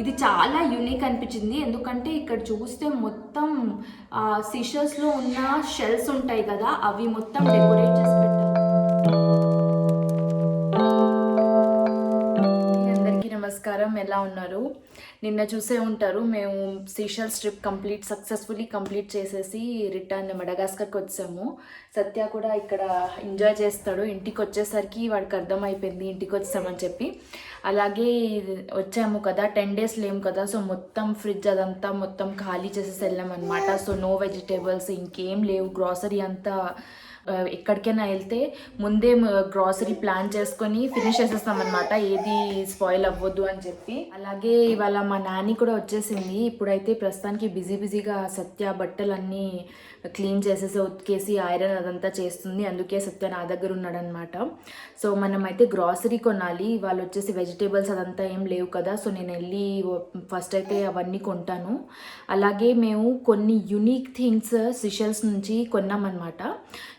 ఇది చాలా యూనిక్ అనిపించింది. ఎందుకంటే ఇక్కడ చూస్తే మొత్తం సిషర్స్లో ఉన్న షెల్స్ ఉంటాయి కదా అవి మొత్తం డెకరేట్ చేసి పెట్టారు నమస్కారం. ఎలా ఉన్నారు? నిన్న చూసే ఉంటారు. మేము Seychelles trip complete successfully complete చేసేసి రిటర్న్ మడగాస్కర్కి వచ్చాము. సత్య కూడా ఇక్కడ ఎంజాయ్ చేస్తాడు. ఇంటికి వచ్చేసరికి వాడికి అర్థమైపోయింది ఇంటికి వచ్చామని చెప్పి. అలాగే వచ్చాము కదా. టెన్ డేస్ లేము కదా. సో మొత్తం ఫ్రిడ్జ్ అదంతా మొత్తం ఖాళీ చేసేసి వెళ్ళామన్నమాట. సో నో వెజిటేబుల్స్ ఇంకేం లేవు. గ్రాసరీ అంతా ఎక్కడికైనా వెళ్తే ముందే గ్రాసరీ ప్లాన్ చేసుకొని ఫినిష్ చేసేస్తాం అనమాట ఏది స్పాయిల్ అవ్వద్దు అని చెప్పి. అలాగే ఇవాళ మా నాని కూడా వచ్చేసింది. ఇప్పుడైతే ప్రస్తుతానికి బిజీ బిజీగా సత్య బట్టలన్నీ క్లీన్ చేసేసి ఉతికేసి ఐరన్ అదంతా చేస్తుంది. అందుకే సత్య నా దగ్గర ఉన్నాడనమాట సో మనం అయితే గ్రాసరీ కొనాలి. వాళ్ళు వచ్చేసి వెజిటేబుల్స్ అదంతా ఏం లేవు కదా. సో నేను వెళ్ళి ఫస్ట్ అయితే అవన్నీ కొంటాను. అలాగే మేము కొన్ని యునిక్ థింగ్స్ సిషల్స్ నుంచి కొన్నామన్నమాట.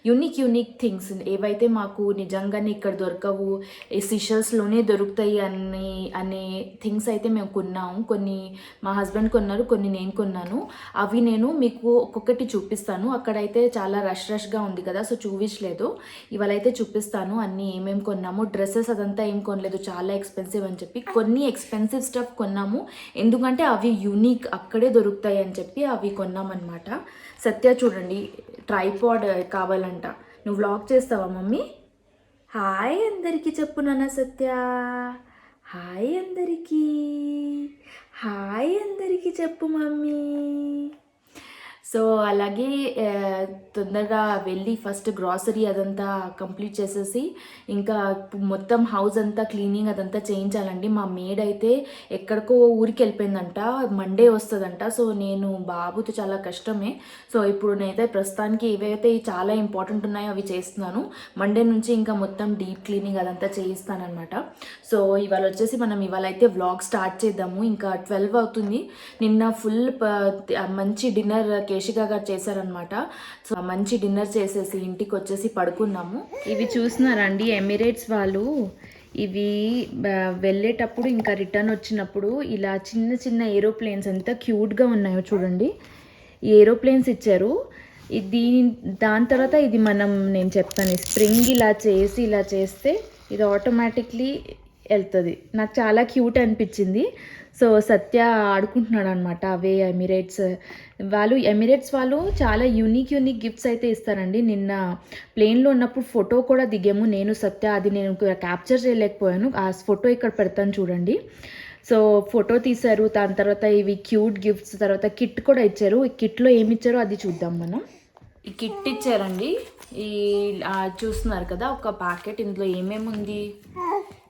యునిక్ యునిక్ థింగ్స్ ఏవైతే మాకు నిజంగానే ఇక్కడ దొరకవు ఈ సిషల్స్లోనే దొరుకుతాయి అని అనే థింగ్స్ అయితే మేము కొన్నాము కొన్ని మా హస్బెండ్ కొన్నారు కొన్ని నేను కొన్నాను. అవి నేను మీకు ఒక్కొక్కటి చూపిస్తాను. అక్కడైతే చాలా రష్ రష్గా ఉంది కదా సో చూపించలేదు. ఇవాళ అయితే చూపిస్తాను అన్నీ ఏమేమి కొన్నాము. డ్రెస్సెస్ అదంతా ఏం కొనలేదు చాలా ఎక్స్పెన్సివ్ అని చెప్పి. కొన్ని ఎక్స్పెన్సివ్ స్టఫ్ కొన్నాము. ఎందుకంటే అవి యూనిక్ అక్కడే దొరుకుతాయి అని చెప్పి అవి కొన్నామన్నమాట. సత్య చూడండి ట్రైపాడ్ కావాలంట. నువ్వు వ్లాగ్ చేస్తావా మమ్మీ? హాయ్ అందరికీ చెప్పు నాన్న సత్య. హాయ్ అందరికీ. హాయ్ అందరికీ చెప్పు మమ్మీ. సో అలాగే తొందరగా వెళ్ళి ఫస్ట్ గ్రాసరీ అదంతా కంప్లీట్ చేసేసి ఇంకా మొత్తం హౌస్ అంతా క్లీనింగ్ అదంతా చేయించాలండి. మా మేడ్ అయితే ఎక్కడికో ఊరికి వెళ్ళిపోయిందంట మండే వస్తుందంట. సో నేను బాబుతో చాలా కష్టమే. సో ఇప్పుడు నేనైతే ప్రస్తుతానికి ఏవైతే చాలా ఇంపార్టెంట్ ఉన్నాయో అవి చేస్తున్నాను. మండే నుంచి ఇంకా మొత్తం డీప్ క్లీనింగ్ అదంతా చేయిస్తానమాట సో ఇవాళ వచ్చేసి మనం ఇవాళ అయితే వ్లాగ్ స్టార్ట్ చేద్దాము. ఇంకా ట్వెల్వ్ అవుతుంది. నిన్న ఫుల్ మంచి డిన్నర్ కేశిక గారు చేశారనమాట సో మంచి డిన్నర్ చేసేసి ఇంటికి వచ్చేసి పడుకున్నాము. ఇవి చూస్తున్నారండి ఎమిరేట్స్ వాళ్ళు ఇవి వెళ్ళేటప్పుడు ఇంకా రిటర్న్ వచ్చినప్పుడు ఇలా చిన్న చిన్న ఏరోప్లేన్స్ ఎంత క్యూట్గా ఉన్నాయో చూడండి. ఈ ఏరోప్లేన్స్ ఇచ్చారు. ఇది దాని తర్వాత ఇది మనం నేను చెప్తాను స్ప్రింగ్ ఇలా చేసి ఇలా చేస్తే ఇది ఆటోమేటిక్లీ వెళ్తుంది. నాకు చాలా క్యూట్ అనిపించింది. సో సత్య ఆడుకుంటున్నాడు అనమాట అవే ఎమిరేట్స్. వాళ్ళు ఎమిరేట్స్ వాళ్ళు చాలా యూనిక్ యూనిక్ గిఫ్ట్స్ అయితే ఇస్తారండి. నిన్న ప్లేన్లో ఉన్నప్పుడు ఫోటో కూడా దిగాము. నేను సత్య అది నేను క్యాప్చర్ చేయలేకపోయాను. ఆ ఫోటో ఇక్కడ పెడతాను చూడండి. సో ఫోటో తీశారు. దాని తర్వాత ఇవి క్యూట్ గిఫ్ట్స్ తర్వాత కిట్ కూడా ఇచ్చారు. ఈ కిట్లో ఏమి ఇచ్చారో అది చూద్దాం మనం. ఈ కిట్ ఇచ్చారండి. ఈ చూస్తున్నారు కదా ఒక ప్యాకెట్. ఇందులో ఏమేమి ఉంది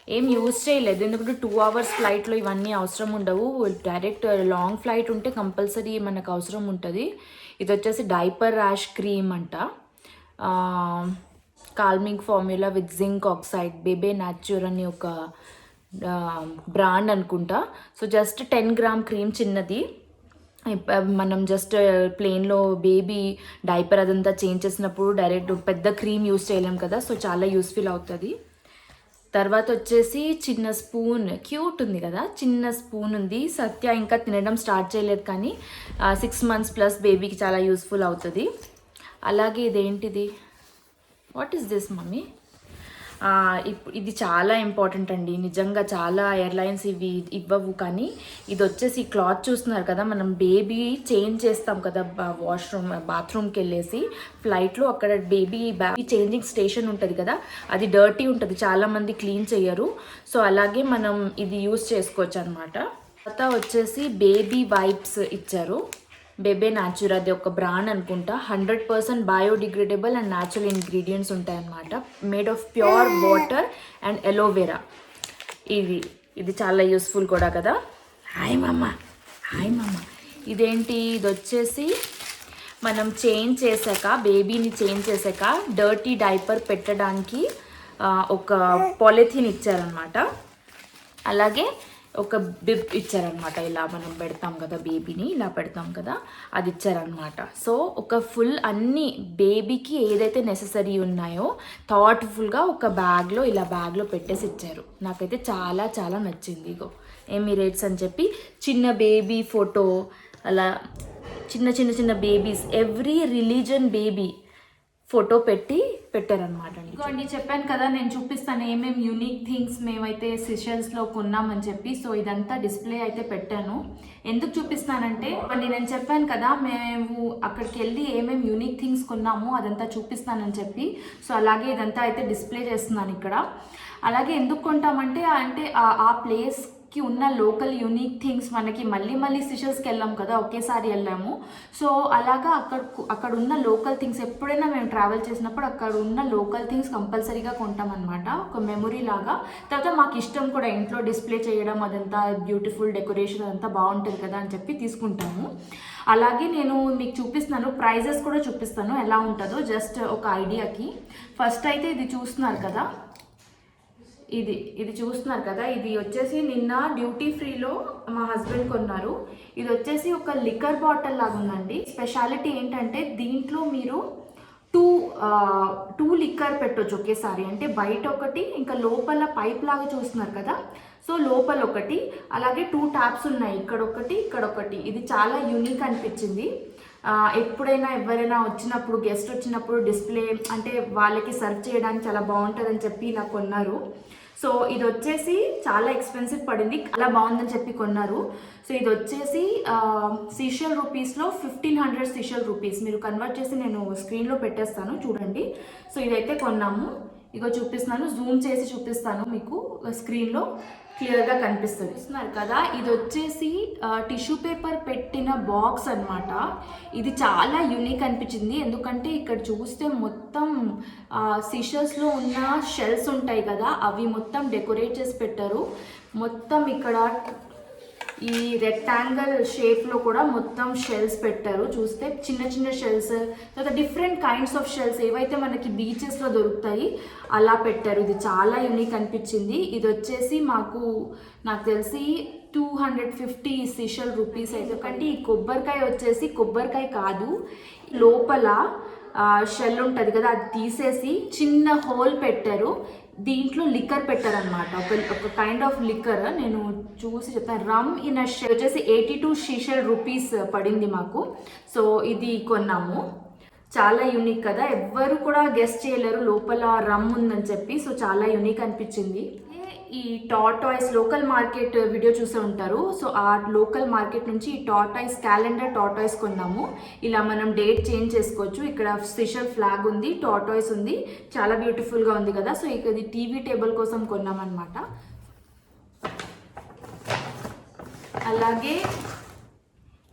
ఏం యూజ్ చేయలేదు. ఎందుకంటే టూ అవర్స్ ఫ్లైట్లో ఇవన్నీ అవసరం ఉండవు. డైరెక్ట్ లాంగ్ ఫ్లైట్ ఉంటే కంపల్సరీ మనకు అవసరం ఉంటుంది. ఇది వచ్చేసి డైపర్ ర్యాష్ క్రీమ్ అంట. Calming formula with zinc oxide Bebe natural అని ఒక బ్రాండ్ అనుకుంటా. So just ten gram cream చిన్నది. మనం జస్ట్ ప్లేన్లో బేబీ డైపర్ అదంతా చేంజ్ చేసినప్పుడు డైరెక్ట్ పెద్ద క్రీమ్ యూస్ చేయలేం కదా. సో చాలా యూస్ఫుల్ అవుతుంది. తర్వాత వచ్చేసి చిన్న స్పూన్ క్యూట్ ఉంది కదా చిన్న స్పూన్ ఉంది. సత్య ఇంకా తినడం స్టార్ట్ చేయలేదు కానీ సిక్స్ మంత్స్ ప్లస్ బేబీకి చాలా యూస్ఫుల్ అవుతుంది. అలాగే ఇదేంటిది? వాట్ ఈస్ దిస్ మమ్మీ ఇది చాలా ఇంపార్టెంట్ అండి. నిజంగా చాలా ఎయిర్లైన్స్ ఇవి ఇవ్వవు. కానీ ఇది వచ్చేసి క్లాత్ చూస్తున్నారు కదా మనం బేబీ చేంజ్ చేస్తాం కదా వాష్రూమ్ బాత్రూమ్కి వెళ్ళేసి ఫ్లైట్లో అక్కడ బేబీ బేబీ చేంజింగ్ స్టేషన్ ఉంటుంది కదా అది డర్టీ ఉంటుంది. చాలామంది క్లీన్ చేయరు సో అలాగే మనం ఇది యూస్ చేసుకోవచ్చు అనమాట తర్వాత వచ్చేసి బేబీ వైప్స్ ఇచ్చారు. బేబే న్యాచురా అది ఒక బ్రాండ్ అనుకుంటా. Hundred percent biodegradable and natural ingredients ఉంటాయన్నమాట. Made of pure water and aloe vera. ఇది ఇది చాలా యూస్ఫుల్ కూడా కదా. హాయ్ మమ్మ హాయ్ మమ్మ ఇదేంటి? ఇది వచ్చేసి మనం చేంజ్ చేశాక బేబీని చేంజ్ చేశాక డర్టీ డైపర్ పెట్టడానికి ఒక పాలిథిన్ ఇచ్చారనమాట అలాగే ఒక బిబ్ ఇచ్చారనమాట ఇలా మనం పెడతాం కదా బేబీని ఇలా పెడతాం కదా అది ఇచ్చారనమాట సో ఒక ఫుల్ అన్ని బేబీకి ఏదైతే నెససరీ ఉన్నాయో థాట్ఫుల్గా ఒక బ్యాగ్లో ఇలా బ్యాగ్లో పెట్టేసి ఇచ్చారు. నాకైతే చాలా చాలా నచ్చింది. ఇగో ఎమిరేట్స్ అని చెప్పి చిన్న బేబీ ఫోటో అలా చిన్న చిన్న చిన్న babies every religion baby photo పెట్టి పెట్టారనమాట అండి. చెప్పాను కదా నేను చూపిస్తాను ఏమేమి యూనిక్ థింగ్స్ మేమైతే సిషల్స్లో కొన్నామని చెప్పి. సో ఇదంతా డిస్ప్లే అయితే పెట్టాను. ఎందుకు చూపిస్తానంటే అండి నేను చెప్పాను కదా మేము అక్కడికి వెళ్ళి ఏమేమి యూనిక్ థింగ్స్ కొన్నామో అదంతా చూపిస్తానని చెప్పి. సో అలాగే ఇదంతా అయితే డిస్ప్లే చేస్తున్నాను ఇక్కడ. అలాగే ఎందుకు కొంటామంటే అంటే ఆ ప్లేస్ కి ఉన్న లోకల్ యూనిక్ థింగ్స్ మనకి మళ్ళీ మళ్ళీ సిషల్స్కి వెళ్ళాం కదా ఒకేసారి వెళ్ళాము. సో అలాగా అక్కడ అక్కడ ఉన్న లోకల్ థింగ్స్ ఎప్పుడైనా మేము ట్రావెల్ చేసినప్పుడు అక్కడ ఉన్న లోకల్ థింగ్స్ కంపల్సరీగా కొంటాం అనమాట ఒక మెమొరీ లాగా. తర్వాత మాకు ఇష్టం కూడా ఇంట్లో డిస్ప్లే చేయడం అదంతా బ్యూటిఫుల్ డెకరేషన్ అదంతా బాగుంటుంది కదా అని చెప్పి తీసుకుంటాము. అలాగే నేను మీకు చూపిస్తున్నాను ప్రైజెస్ కూడా చూపిస్తాను ఎలా ఉంటుందో జస్ట్ ఒక ఐడియాకి. ఫస్ట్ అయితే ఇది చూస్తున్నారు కదా. ఇది ఇది చూస్తున్నారు కదా ఇది వచ్చేసి నిన్న డ్యూటీ ఫ్రీలో మా హస్బెండ్ కొన్నారు. ఇది వచ్చేసి ఒక లిక్కర్ బాటిల్ లాగా ఉందండి. స్పెషాలిటీ ఏంటంటే దీంట్లో మీరు టూ టూ లిక్కర్ పెట్టొచ్చు ఒకేసారి. అంటే బయట ఒకటి ఇంకా లోపల పైప్ లాగా చూస్తున్నారు కదా. సో లోపల ఒకటి అలాగే టూ ట్యాప్స్ ఉన్నాయి. ఇక్కడ ఒకటి ఇక్కడ ఒకటి. ఇది చాలా యూనిక్ అనిపించింది. ఎప్పుడైనా ఎవరైనా వచ్చినప్పుడు గెస్ట్ వచ్చినప్పుడు డిస్ప్లే అంటే వాళ్ళకి సర్వ్ చేయడానికి చాలా బాగుంటుందని చెప్పి నాకు కొన్నారు. సో ఇది వచ్చేసి చాలా ఎక్స్పెన్సివ్ పడింది చాలా బాగుందని చెప్పి కొన్నారు. సో ఇది వచ్చేసి సీషల్ రూపీస్లో ఫిఫ్టీన్ హండ్రెడ్ సీషల్ రూపీస్ మీరు కన్వర్ట్ చేసి నేను స్క్రీన్లో పెట్టేస్తాను చూడండి. సో ఇదైతే కొన్నాము. ఇగో చూపిస్తున్నాను జూమ్ చేసి చూపిస్తాను మీకు స్క్రీన్లో క్లియర్గా కనిపిస్తుంది. చూస్తున్నారు కదా ఇది వచ్చేసి టిష్యూ పేపర్ పెట్టిన బాక్స్ అన్నమాట. ఇది చాలా యూనిక్ అనిపించింది. ఎందుకంటే ఇక్కడ చూస్తే మొత్తం సిషల్స్లో ఉన్న షెల్స్ ఉంటాయి కదా అవి మొత్తం డెకరేట్ చేసి పెట్టారు. మొత్తం ఇక్కడ ఈ రెక్టాంగల్ షేప్లో కూడా మొత్తం షెల్స్ పెట్టారు. చూస్తే చిన్న చిన్న షెల్స్ తర్వాత డిఫరెంట్ కైండ్స్ ఆఫ్ షెల్స్ ఏవైతే మనకి బీచెస్లో దొరుకుతాయి అలా పెట్టారు. ఇది చాలా యూనిక్ అనిపించింది. ఇది వచ్చేసి మాకు నాకు తెలిసి two hundred fifty Seychelles rupees అయితే ఎందుకంటే ఈ కొబ్బరికాయ వచ్చేసి కొబ్బరికాయ కాదు లోపల షెల్ ఉంటుంది కదా అది తీసేసి చిన్న హోల్ పెట్టారు. దీంట్లో లిక్కర్ పెట్టారనమాట ఒక ఒక కైండ్ ఆఫ్ లిక్కర్ నేను చూసి చెప్తాను. రమ్ ఇన్ అ షెల్ వచ్చేసి ఎయిటీ టూ షీషల్ రూపీస్ పడింది మాకు. సో ఇది కొన్నాము. చాలా యూనిక్ కదా. ఎవ్వరు కూడా గెస్ట్ చేయలేరు లోపల రమ్ ఉందని చెప్పి. సో చాలా యూనిక్ అనిపించింది. ఈ టాటాయిస్ లోకల్ మార్కెట్ వీడియో చూసే ఉంటారు. సో ఆ లోకల్ మార్కెట్ నుంచి ఈ టాటాయిస్ క్యాలెండర్ టాటాయిస్ కొన్నాము. ఇలా మనం డేట్ చేంజ్ చేసుకోవచ్చు. ఇక్కడ స్పెషల్ ఫ్లాగ్ ఉంది టాటాయిస్ ఉంది. చాలా బ్యూటిఫుల్గా ఉంది కదా. సో ఇక ఇది టీవీ టేబుల్ కోసం కొన్నామన్నమాట. అలాగే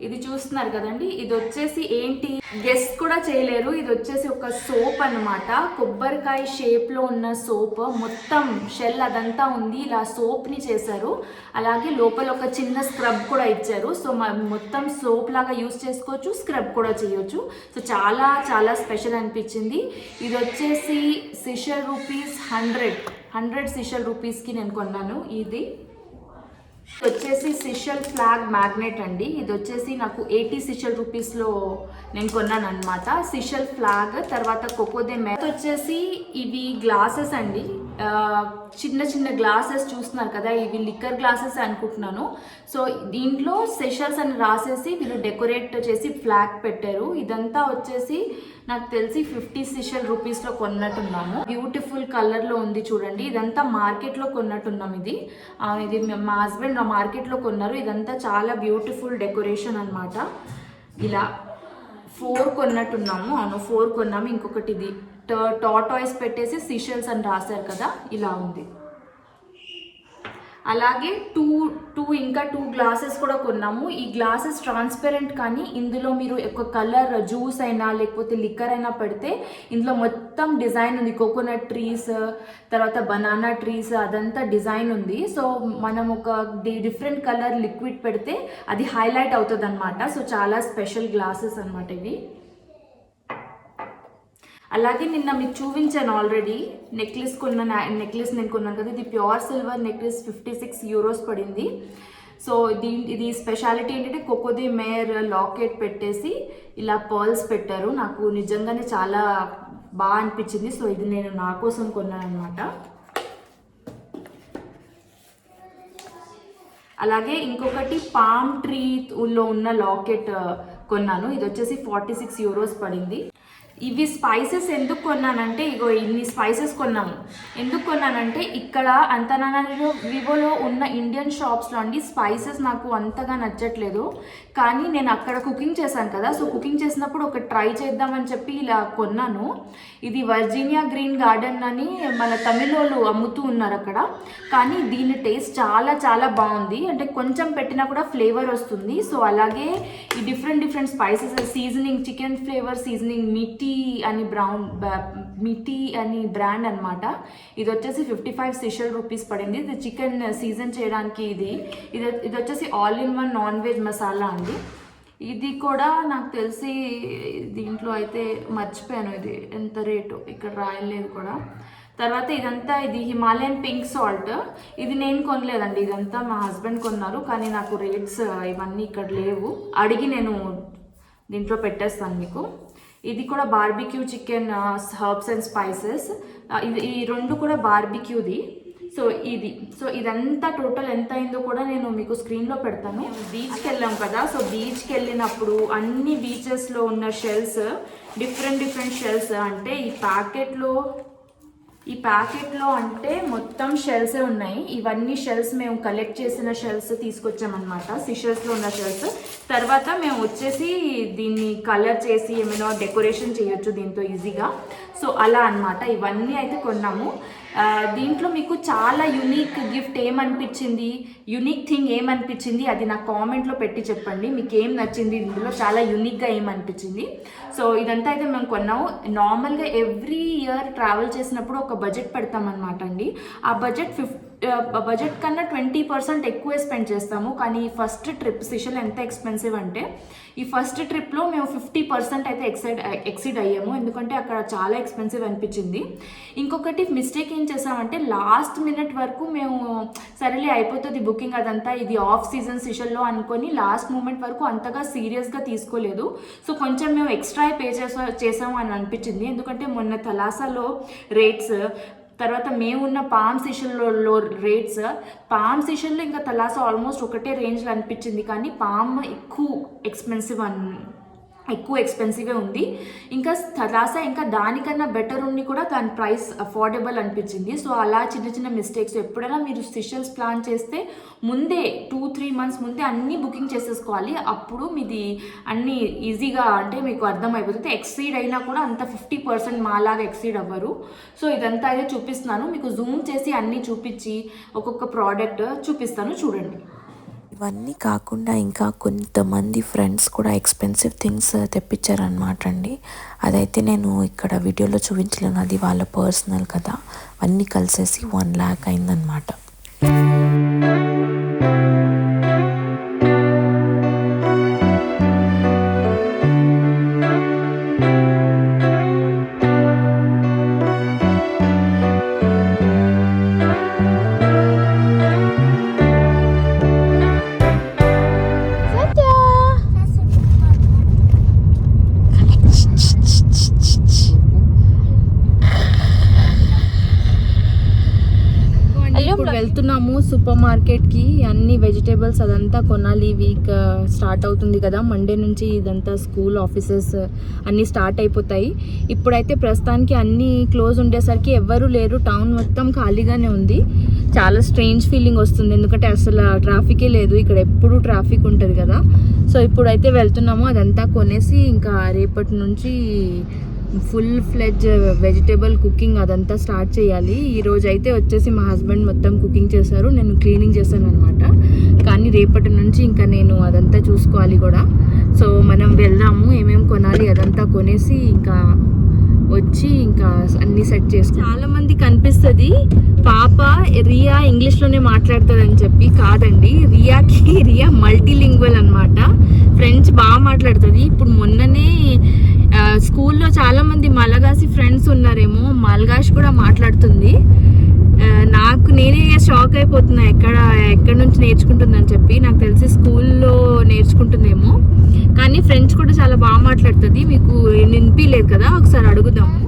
ఇది చూస్తున్నారు కదండి. ఇది వచ్చేసి ఏంటి? గెస్ కూడా చేయలేరు. ఇది వచ్చేసి ఒక సోప్ అన్నమాట. కొబ్బరికాయ షేప్లో ఉన్న సోప్. మొత్తం షెల్ అదంతా ఉంది. ఇలా సోప్ని చేశారు. అలాగే లోపల ఒక చిన్న స్క్రబ్ కూడా ఇచ్చారు. సో మొత్తం సోప్ లాగా యూస్ చేసుకోవచ్చు. స్క్రబ్ కూడా చేయొచ్చు. సో చాలా చాలా స్పెషల్ అనిపించింది. ఇది వచ్చేసి Seychelles rupees hundred hundred Seychelles రూపీస్కి నేను కొన్నాను. ఇది ఇది వచ్చేసి సిషల్ ఫ్లాగ్ మ్యాగ్నెట్ అండి. ఇది వచ్చేసి నాకు ఎయిటీ సిషల్ రూపీస్లో నేను కొన్నాను అనమాట సిషల్ ఫ్లాగ్ తర్వాత కోకోదే మ్యాత్ వచ్చేసి ఇవి గ్లాసెస్ అండి. చిన్న చిన్న గ్లాసెస్ చూస్తున్నారు కదా ఇవి లిక్కర్ గ్లాసెస్ అనుకుంటున్నాను. సో దీంట్లో సెషల్స్ అని రాసేసి వీళ్ళు డెకరేట్ చేసి ఫ్లాగ్ పెట్టారు. ఇదంతా వచ్చేసి నాకు తెలిసి ఫిఫ్టీ సిషల్ రూపీస్లో కొన్నట్టున్నాము. బ్యూటిఫుల్ కలర్లో ఉంది చూడండి. ఇదంతా మార్కెట్లో కొన్నట్టున్నాం ఇది. ఇది మా హస్బెండ్ ఆ మార్కెట్లో కొన్నారు. ఇదంతా చాలా బ్యూటిఫుల్ డెకరేషన్ అన్నమాట. ఇలా ఫోర్ కొన్నట్టున్నాము. అవును ఫోర్ కొన్నాము. ఇంకొకటి ఇది టాటాయిస్ పెట్టేసి సిషల్స్ అని రాశారు కదా ఇలా ఉంది. అలాగే టూ టూ ఇంకా టూ గ్లాసెస్ కూడా కొన్నాము. ఈ గ్లాసెస్ ట్రాన్స్పరెంట్ కానీ ఇందులో మీరు ఒక కలర్ జ్యూస్ అయినా లేకపోతే లిక్కర్ అయినా పెడితే ఇందులో మొత్తం డిజైన్ ఉంది. కోకోనట్ ట్రీస్ తర్వాత బనానా ట్రీస్ అదంతా డిజైన్ ఉంది. సో మనం ఒక డిఫరెంట్ కలర్ లిక్విడ్ పెడితే అది హైలైట్ అవుతుంది అనమాట సో చాలా స్పెషల్ గ్లాసెస్ అనమాట ఇవి. అలాగే నిన్న మీకు చూపించాను ఆల్రెడీ నెక్లెస్ కొన్న నెక్లెస్ నేను కొన్నాను కదా ఇది pure silver necklace fifty six euros పడింది. సో దీ ఇది స్పెషాలిటీ ఏంటంటే కోకోది మేర్ లాకెట్ పెట్టేసి ఇలా పర్ల్స్ పెట్టారు. నాకు నిజంగానే చాలా బాగా అనిపించింది. సో ఇది నేను నా కోసం కొన్నాను అనమాట అలాగే ఇంకొకటి పామ్ ట్రీలో ఉన్న లాకెట్ uh, కొన్నాను. ఇది వచ్చేసి ఫార్టీ సిక్స్ యూరోస్ పడింది. ఇవి స్పైసెస్ ఎందుకు కొన్నానంటే ఇగో ఇన్ని స్పైసెస్ కొన్నాము. ఎందుకు కొన్నానంటే ఇక్కడ అంతనానలో వివోలో ఉన్న ఇండియన్ షాప్స్లో అండి స్పైసెస్ నాకు అంతగా నచ్చట్లేదు. కానీ నేను అక్కడ కుకింగ్ చేశాను కదా సో కుకింగ్ చేసినప్పుడు ఒక ట్రై చేద్దామని చెప్పి ఇలా కొన్నాను. ఇది వర్జీనియా గ్రీన్ గార్డెన్ అని మన తమిళోళ్ళు అమ్ముతూ ఉన్నారు అక్కడ. కానీ దీని టేస్ట్ చాలా చాలా బాగుంది. అంటే కొంచెం పెట్టినా కూడా ఫ్లేవర్ వస్తుంది. సో అలాగే ఈ different different spices seasoning chicken flavour seasoning మిట్టి అని బ్రౌన్ మిటీ అని బ్రాండ్ అన్నమాట. ఇది వచ్చేసి ఫిఫ్టీ ఫైవ్ సిషల్ రూపీస్ పడింది. ఇది చికెన్ సీజన్ చేయడానికి ఇది. ఇది ఇది వచ్చేసి all in one non veg masala అండి. ఇది కూడా నాకు తెలిసి దీంట్లో అయితే మర్చిపోయాను ఇది ఎంత రేటు. ఇక్కడ రాయలేదు కూడా. తర్వాత ఇదంతా ఇది హిమాలయన్ పింక్ సాల్ట్ ఇది నేను కొనలేదండి. ఇదంతా మా హస్బెండ్ కొన్నారు. కానీ నాకు రేట్స్ ఇవన్నీ ఇక్కడ లేవు. అడిగి నేను దీంట్లో పెట్టేస్తాను మీకు. ఇది కూడా barbecue chicken herbs and spices ఇది ఈ రెండు కూడా బార్బిక్యూది సో ఇది. సో ఇదంతా టోటల్ ఎంత అయిందో కూడా నేను మీకు స్క్రీన్లో పెడతాను. బీచ్కి వెళ్ళాం కదా. సో బీచ్కి వెళ్ళినప్పుడు అన్ని బీచెస్లో ఉన్న షెల్స్ డిఫరెంట్ డిఫరెంట్ షెల్స్ అంటే ఈ ప్యాకెట్లో ఈ ప్యాకెట్లో అంటే మొత్తం షెల్సే ఉన్నాయి. ఇవన్నీ షెల్స్ మేము కలెక్ట్ చేసిన షెల్స్ తీసుకొచ్చామన్నమాట. సిషెల్స్లో ఉన్న షెల్స్ తర్వాత మేము వచ్చేసి దీన్ని కలర్ చేసి ఏమైనా డెకరేషన్ చేయొచ్చు దీంతో ఈజీగా సో అలా అన్నమాట. ఇవన్నీ అయితే కొన్నాము. దీంట్లో మీకు చాలా యునిక్ గిఫ్ట్ ఏమనిపించింది? యునిక్ థింగ్ ఏమనిపించింది? అది నా కామెంట్లో పెట్టి చెప్పండి. మీకు ఏం నచ్చింది? ఇందులో చాలా యునిక్గా ఏమనిపించింది? సో ఇదంతా అయితే మేము కొన్నాము. నార్మల్గా ఎవ్రీ ఇయర్ ట్రావెల్ చేసినప్పుడు ఒక బడ్జెట్ పెడతామన్నమాట అండి. ఆ బడ్జెట్ ఫిఫ్ బడ్జెట్ కన్నా ట్వంటీ పర్సెంట్ ఎక్కువే స్పెండ్ చేస్తాము. కానీ ఈ ఫస్ట్ ట్రిప్ సిషల్ ఎంత ఎక్స్పెన్సివ్ అంటే ఈ ఫస్ట్ ట్రిప్లో మేము ఫిఫ్టీ పర్సెంట్ అయితే ఎక్సైడ్ ఎక్సిడ్ అయ్యాము. ఎందుకంటే అక్కడ చాలా ఎక్స్పెన్సివ్ అనిపించింది. ఇంకొకటి మిస్టేక్ ఏం చేసామంటే లాస్ట్ మినిట్ వరకు మేము సరేలే అయిపోతుంది బుకింగ్ అదంతా ఇది ఆఫ్ సీజన్ సిషల్లో అనుకొని లాస్ట్ మూమెంట్ వరకు అంతగా సీరియస్గా తీసుకోలేదు. సో కొంచెం మేము ఎక్స్ట్రా పే చేసా చేసాము అని అనిపించింది. ఎందుకంటే మొన్న తలాసాలో రేట్స్ తర్వాత మేమున్న పామ్ సెషన్లో రేట్స్ పామ్ సెషన్లో ఇంకా తలాస ఆల్మోస్ట్ ఒకటే రేంజ్లో అనిపించింది. కానీ పామ్ ఎక్కువ ఎక్స్పెన్సివ్ అన్ ఎక్కువ ఎక్స్పెన్సివే ఉంది. ఇంకా తలాస ఇంకా దానికన్నా బెటర్ ఉండి కూడా దాని ప్రైస్ అఫోర్డబుల్ అనిపించింది. సో అలా చిన్న చిన్న మిస్టేక్స్ ఎప్పుడైనా మీరు సిషల్స్ ప్లాన్ చేస్తే ముందే టూ త్రీ మంత్స్ ముందే అన్నీ బుకింగ్ చేసేసుకోవాలి. అప్పుడు మీది అన్నీ ఈజీగా అంటే మీకు అర్థమైపోతుంది. ఎక్సీడ్ అయినా కూడా అంత ఫిఫ్టీ పర్సెంట్ మాలాగా ఎక్సీడ్ అవ్వరు. సో ఇదంతా అయితే చూపిస్తున్నాను. మీకు జూమ్ చేసి అన్నీ చూపించి ఒక్కొక్క ప్రోడక్ట్ చూపిస్తాను. చూడండి. ఇవన్నీ కాకుండా ఇంకా కొంతమంది ఫ్రెండ్స్ కూడా ఎక్స్పెన్సివ్ థింగ్స్ తెప్పించారనమాట అండి. అదైతే నేను ఇక్కడ వీడియోలో చూపించలేను. అది వాళ్ళ పర్సనల్ కదా. అన్నీ కలిసేసి వన్ ల్యాక్ అయిందనమాట ఇప్పుడు వెళ్తున్నాము సూపర్ మార్కెట్కి. అన్ని వెజిటేబుల్స్ అదంతా కొనాలి. వీక్ స్టార్ట్ uh, అవుతుంది కదా. మండే నుంచి ఇదంతా స్కూల్ ఆఫీసెస్ అన్ని స్టార్ట్ అయిపోతాయి. ఇప్పుడైతే ప్రస్తుతానికి అన్ని క్లోజ్ ఉండేసరికి ఎవ్వరూ లేరు. టౌన్ మొత్తం ఖాళీగానే ఉంది. చాలా స్ట్రేంజ్ ఫీలింగ్ వస్తుంది. ఎందుకంటే అసలు ట్రాఫికే లేదు. ఇక్కడ ఎప్పుడు ట్రాఫిక్ ఉంటుంది కదా. సో ఇప్పుడైతే వెళ్తున్నాము. అదంతా కొనేసి ఇంకా రేపటి నుంచి ఫుల్ ఫ్లెడ్జ్ వెజిటేబుల్ కుకింగ్ అదంతా స్టార్ట్ చేయాలి. ఈరోజు అయితే వచ్చేసి మా హస్బెండ్ మొత్తం కుకింగ్ చేశారు. నేను క్లీనింగ్ చేశాను అనమాట కానీ రేపటి నుంచి ఇంకా నేను అదంతా చూసుకోవాలి కూడా. సో మనం వెళ్దాము ఏమేమి కొనాలి అదంతా కొనేసి ఇంకా వచ్చి ఇంకా అన్ని సెట్ చేసి చాలామంది కనిపిస్తుంది పాప రియా ఇంగ్లీష్లోనే మాట్లాడుతుంది అని చెప్పి కాదండి. రియాకి రియా మల్టీలింగ్వల్ అనమాట ఫ్రెంచ్ బాగా మాట్లాడుతుంది. ఇప్పుడు మొన్ననే స్కూల్లో చాలా మంది మలగాసి ఫ్రెండ్స్ ఉన్నారేమో మల్గాష్ కూడా మాట్లాడుతుంది. నాకు నేనే షాక్ అయిపోతున్నా ఎక్కడ ఎక్కడి నుంచి నేర్చుకుంటుందని చెప్పి. నాకు తెలిసి స్కూల్లో నేర్చుకుంటుందేమో. కానీ ఫ్రెంచ్ కూడా చాలా బాగా మాట్లాడుతుంది. మీకు వినిపించలేదు కదా? ఒకసారి అడుగుదాము.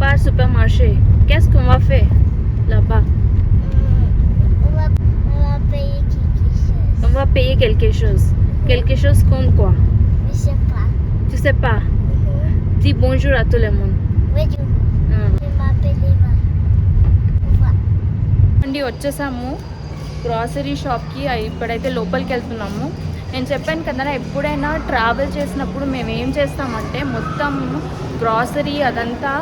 Pas supermarché. Qu'est-ce qu'on va faire là-bas On on va payer qui va payer quelque chose. Quelque chose comme quoi Je sais pas. Tu sais pas Dis bonjour à tout le monde. Oui, je Hmm. m'appelle Eva. అండి వచ్చేసాము grocery షాప్కి ఇప్పుడైతే లోపలికి వెళ్తున్నాము నేను చెప్పాను కదా ఎప్పుడైనా ట్రావెల్ చేసినప్పుడు మేము ఏం చేస్తామంటే మొత్తం గ్రాసరీ అదంతా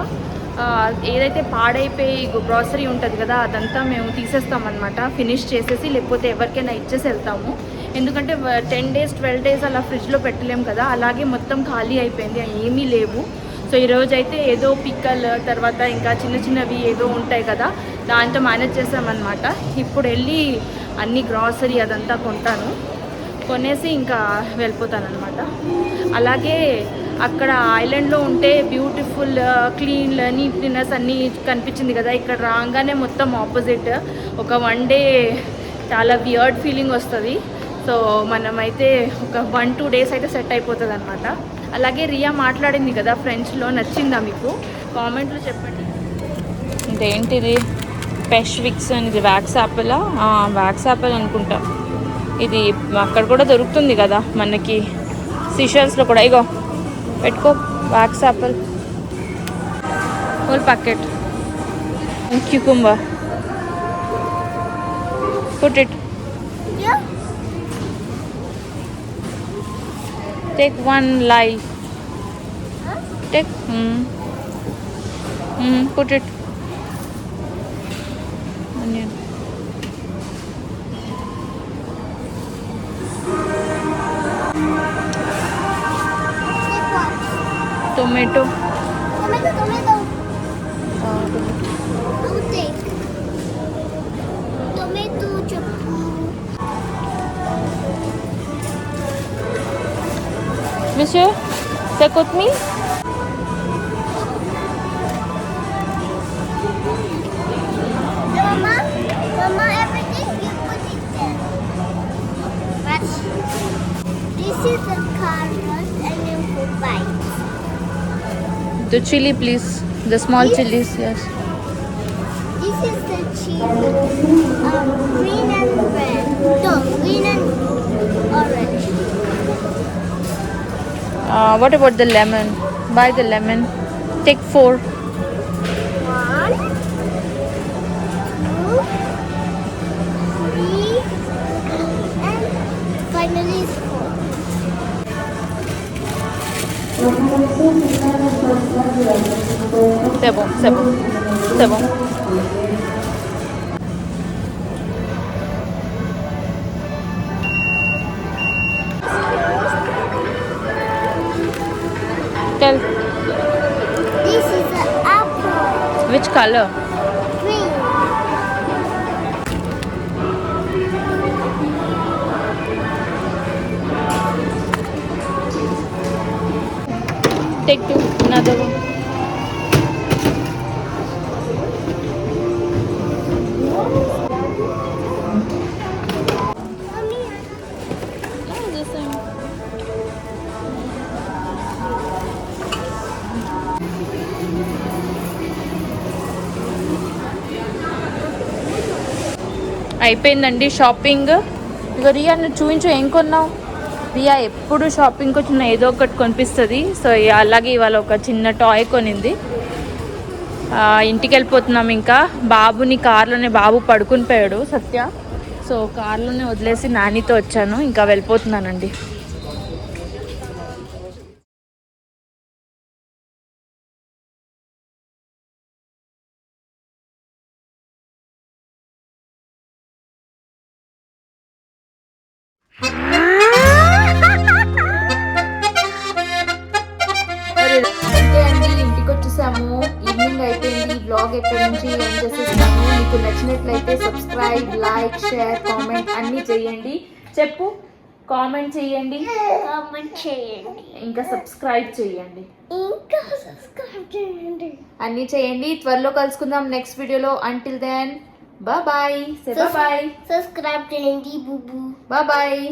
ఏదైతే పాడైపోయి గ్రాసరీ ఉంటుంది కదా అదంతా మేము తీసేస్తామన్నమాట. ఫినిష్ చేసేసి లేకపోతే ఎవరికైనా ఇచ్చేసి వెళ్తాము. ఎందుకంటే టెన్ డేస్ ట్వెల్వ్ డేస్ అలా ఫ్రిడ్జ్లో పెట్టలేము కదా అలాగే మొత్తం ఖాళీ అయిపోయింది ఏమీ లేవు. సో ఈరోజు అయితే ఏదో పిక్కల్ తర్వాత ఇంకా చిన్న చిన్నవి ఏదో ఉంటాయి కదా దాంతో మేనేజ్ చేసామన్నమాట. ఇప్పుడు వెళ్ళి అన్ని గ్రాసరీ అదంతా కొంటాను. కొనేసి ఇంకా వెళ్ళిపోతాను అనమాట అలాగే అక్కడ ఐలాండ్లో ఉంటే బ్యూటిఫుల్ క్లీన్ నీట్నెస్ అన్నీ కనిపించింది కదా. ఇక్కడ రాగానే మొత్తం ఆపోజిట్. ఒక వన్ డే చాలా వియర్డ్ ఫీలింగ్ వస్తుంది. సో మనమైతే ఒక వన్ టూ డేస్ అయితే సెట్ అయిపోతుంది అనమాట అలాగే రియా మాట్లాడింది కదా ఫ్రెంచ్లో నచ్చిందా మీకు? కామెంట్లో చెప్పండి. ఇదేంటిది? పెష్ విక్స్ అని ఇది వ్యాక్స్ యాపిల్ వ్యాక్స్ యాపిల్ అనుకుంటా. ఇది అక్కడ కూడా దొరుకుతుంది కదా మనకి. సిషల్స్లో కూడా. ఇగో పెట్టుకో wax apple whole packet cucumber put it Yeah. Take one lye. Huh? Take. Mm. Mm, put it. tomato Monsieur, c'est contenu The chili, please. The small Yes. chilies, yes. This is the chili. Um, green and red. No, green and orange. Uh, what about the lemon? Buy the lemon. Take four. One, two, three, and finally four. C'est bon, c'est bon. C'est bon. Tell This is an apple. which color? Green. Take two. Another అయిపోయిందండి shopping. ఇక రియా నువ్వు చూపించు ఏం కొన్నావు? రియా ఎప్పుడు షాపింగ్కి వచ్చిన ఏదో ఒకటి కొనిపిస్తుంది. సో అలాగే ఇవాళ ఒక చిన్న టాయ్ కొనింది. ఆ, ఇంటికి వెళ్ళిపోతున్నాం ఇంకా. బాబుని కార్లోనే బాబు పడుకుని పోయాడు సత్య. సో కార్లోనే వదిలేసి నానితో వచ్చాను. ఇంకా వెళ్ళిపోతున్నానండి. అంతే బ్లాగ్ ఎక్కడి నుంచి ఏం చేసేసాము మీకు నచ్చినట్లయితే సబ్స్క్రైబ్ లైక్ షేర్ కామెంట్ అన్నీ చేయండి. చెప్పు కామెంట్ చేయండి. Comment చేయండి. ఇంకా సబ్స్క్రైబ్ చేయండి. ఇంకా సబ్స్క్రైబ్ చేయండి. అన్నీ చేయండి. త్వరలో కలుసుకుందాం నెక్స్ట్ వీడియోలో until then bye bye subscribe చేయండి బుబు. బాయ్